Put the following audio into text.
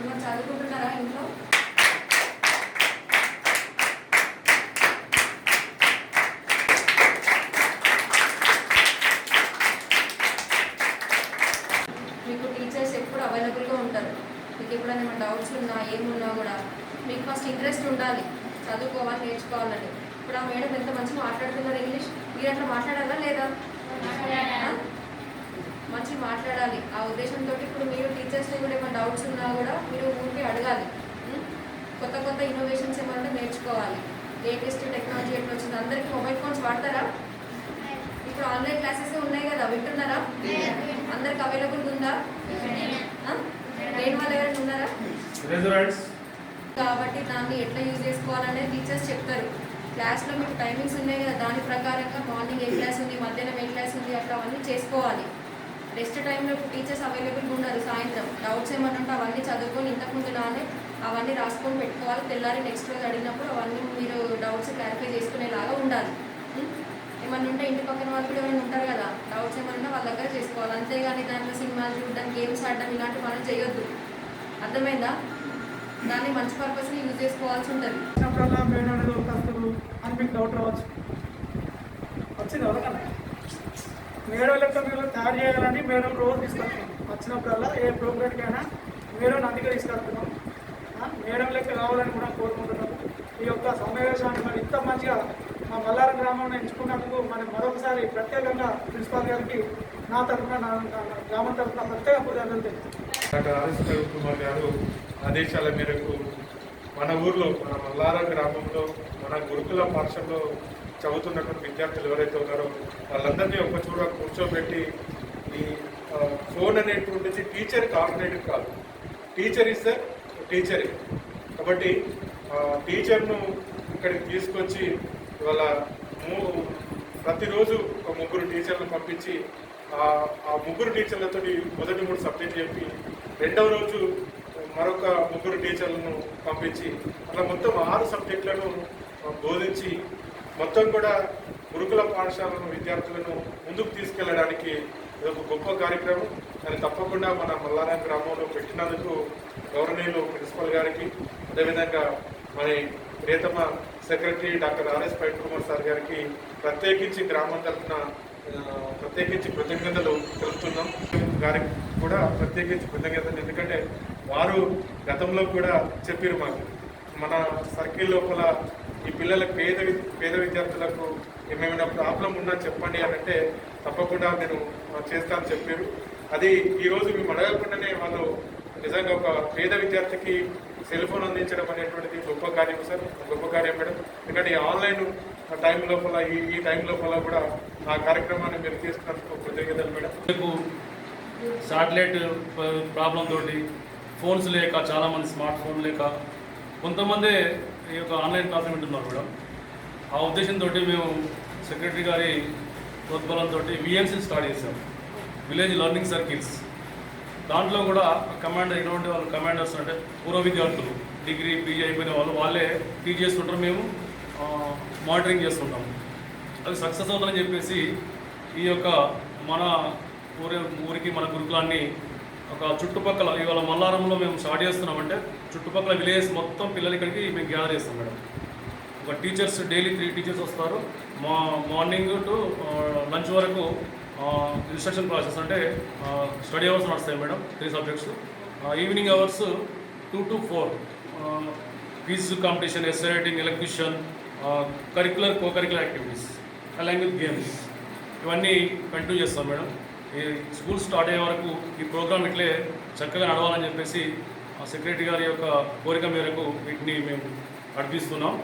చదువుకుంటున్నారా ఇంట్లో. మీకు టీచర్స్ ఎప్పుడు అవైలబుల్గా ఉంటారు. మీకు ఎప్పుడైనా ఏమైనా డౌట్స్ ఉన్నా ఏమున్నా కూడా మీకు ఫస్ట్ ఇంట్రెస్ట్ ఉండాలి. చదువుకోవాలి నేర్చుకోవాలని ఇప్పుడు ఆ మేడం ఎంత మంచిగా మాట్లాడుతున్నారు ఇంగ్లీష్ మీరు అట్లా మాట్లాడాలా లేదా? మంచి మాట్లాడాలి. ఆ ఉద్దేశంతో ఇప్పుడు మీరు టీచర్స్ని కూడా ఏమైనా డౌట్స్ ఉన్నా కూడా మీరు ఊరికి అడగాలి? కొత్త కొత్త ఇన్నోవేషన్స్ ఏమైనా నేర్చుకోవాలి. లేటెస్ట్ టెక్నాలజీ ఎట్లా వచ్చింది? అందరికీ మొబైల్ ఫోన్స్ వాడతారా? ఇప్పుడు ఆన్లైన్ క్లాసెస్ ఉన్నాయి కదా వింటున్నారా? అందరికి అవైలబుల్ ఉందా? లేని వాళ్ళు ఎవరైనా ఉన్నారా? కాబట్టి దాన్ని ఎట్లా యూజ్ చేసుకోవాలనేది టీచర్స్ చెప్తారు. క్లాస్లో మీకు టైమింగ్స్ ఉన్నాయి కదా దాని ప్రకారంగా మార్నింగ్ ఏ క్లాస్ ఉంది మధ్యాహ్నం ఏ క్లాస్ ఉంది అట్లా అవన్నీ చేసుకోవాలి. రెస్ట్ టైంలో టీచర్స్ అవైలబుల్గా ఉన్నారు సాయంత్రం. డౌట్స్ ఏమన్నా ఉంటే అవన్నీ చదువుకొని ఇంతకుముందు లానే అవన్నీ రాసుకొని పెట్టుకోవాలి. తెల్లారి నెక్స్ట్ రోజు అడిగినప్పుడు అవన్నీ మీరు డౌట్స్ క్లారిఫై చేసుకునేలాగా ఉండాలి. ఏమన్నా ఉంటే ఇంటి పక్కన వాళ్ళు కూడా ఎవరైనా ఉంటారు కదా డౌట్స్ ఏమన్నా ఉంటే వాళ్ళ దగ్గర చేసుకోవాలి. అంతేగాని దాంట్లో సినిమాలు చూడడం గేమ్స్ ఆడడం ఇలాంటి పనులు చేయొద్దు. అర్థమైందా? దాన్ని మంచి పర్పస్ని యూజ్ చేసుకోవాల్సి ఉంటుంది. అని మీకు డౌట్ రావచ్చు. వచ్చింది ఎవరికన్నా? మేడం లెక్క మీరు తయారు చేయాలని మేడం రోజు తీసుకొచ్చాం వచ్చినప్పుడల్లా ఏ ప్రోగ్రామ్కైనా మేడం అందుకే తీసుకెళ్తున్నాం. మేడం లెక్క కావాలని కూడా కోరుకుంటున్నాం. ఈ యొక్క సమావేశాన్ని మరి ఇంత మంచిగా మా మల్లార గ్రామం ఎంచుకున్నందుకు మరి మరొకసారి ప్రత్యేకంగా ప్రిన్సిపాల్ గారికి నా తరఫున నా గ్రామం తరఫున ప్రత్యేక పూజలు డాక్టర్ కుమార్ గారు ఆదేశాల మేరకు మన ఊర్లో మన మల్లార గ్రామంలో మన గురుకుల పాఠశాలలో చదువుతున్నటువంటి విద్యార్థులు ఎవరైతే ఉన్నారో అందరినీ ఒక చోట కూర్చోబెట్టి ఈ ఫోన్ అనేటువంటిది టీచర్కి ఆల్టర్నేటివ్ కాదు. టీచర్ ఇస్తే ద టీచరే కాబట్టి టీచర్ను ఇక్కడికి తీసుకొచ్చి ఇవాళ మూ ప్రతిరోజు ఒక ముగ్గురు టీచర్లను పంపించి ఆ ముగ్గురు టీచర్లతో మొదటి మూడు సబ్జెక్ట్ చెప్పి రెండవ రోజు మరొక ముగ్గురు టీచర్లను పంపించి అట్లా మొత్తం ఆరు సబ్జెక్టులను బోధించి మొత్తం కూడా గురుకుల పాఠశాలను విద్యార్థులను ముందుకు తీసుకెళ్ళడానికి ఇది ఒక గొప్ప కార్యక్రమం. దాన్ని తప్పకుండా మన మల్లారాయణ గ్రామంలో పెట్టినందుకు గవర్నీయులు ప్రిన్సిపల్ గారికి అదేవిధంగా మరి ప్రియతమ సెక్రటరీ డాక్టర్ ఆర్ఎస్ పైట్ కుమార్ సార్ గారికి ప్రత్యేకించి గ్రామం తరఫున ప్రత్యేకించి కృతజ్ఞతలు తెలుపుతున్నాం. గారికి కూడా ప్రత్యేకించి కృతజ్ఞతలు ఎందుకంటే వారు గతంలో కూడా చెప్పారు మాకు. మన సర్కిల్ లోపల ఈ పిల్లల పేద పేద విద్యార్థులకు ఏమేమైనా ప్రాబ్లం ఉన్నా చెప్పండి అని అంటే తప్పకుండా నేను చేస్తాను చెప్పారు. అది ఈరోజు మేము అడగకుండానే వాళ్ళు నిజంగా ఒక పేద విద్యార్థికి సెల్ ఫోన్ అందించడం అనేటువంటిది గొప్ప కార్యం సార్. గొప్ప కార్యం మేడం. ఎందుకంటే ఈ ఆన్లైన్ టైం లోపల ఈ ఈ టైం లోపల కూడా ఆ కార్యక్రమాన్ని మీరు తీసుకున్నందుకు కృతజ్ఞతలు మేడం. రేపు శాటిలైట్ ప్రాబ్లం తోటి ఫోన్స్ లేక చాలామంది స్మార్ట్ ఫోన్ లేక కొంతమంది ఈ యొక్క ఆన్లైన్ క్లాసులు వింటున్నారు మేడం. ఆ ఉద్దేశంతో మేము సెక్రటరీ గారి ప్రోద్బలంతో విఎంసీ స్టార్ట్ చేశాం. Village learning circles. దాంట్లో కూడా కమాండర్ ఎటువంటి వాళ్ళు కమాండర్స్ అంటే పూర్వ విద్యార్థులు డిగ్రీ పీజీ అయిపోయిన వాళ్ళు వాళ్ళే టీచ్ చేస్తుంటారు మేము మానిటరింగ్ చేస్తుంటాం. అది సక్సెస్ అవుతుందని చెప్పేసి ఈ యొక్క మన ఊరి ఊరికి మన గురుకులాన్ని ఒక చుట్టుపక్కల ఇవాళ మల్లారంలో మేము స్టార్ట్ చేస్తున్నామంటే చుట్టుపక్కల విలేజ్ మొత్తం పిల్లలు ఇక్కడికి మేము గ్యాదర్ చేస్తాం మేడం. ఒక టీచర్స్ డైలీ త్రీ టీచర్స్ వస్తారు. మా మార్నింగ్ టు లంచ్ వరకు ఇన్స్ట్రక్షన్ ప్రాసెస్ అంటే స్టడీ అవర్స్ నడుస్తాయి madam three subjects evening hours two to four quiz competition essay writing electrician curricular co curricular activities along with games ఇవన్నీ continue చేస్తాం madam. ఈ school start అయ్యే వరకు ఈ programme ఇట్లే చక్కగా నడవాలని చెప్పేసి ఆ సెక్రటరీ గారి యొక్క కోరిక మేరకు వీటిని మేము నడిపిస్తున్నాం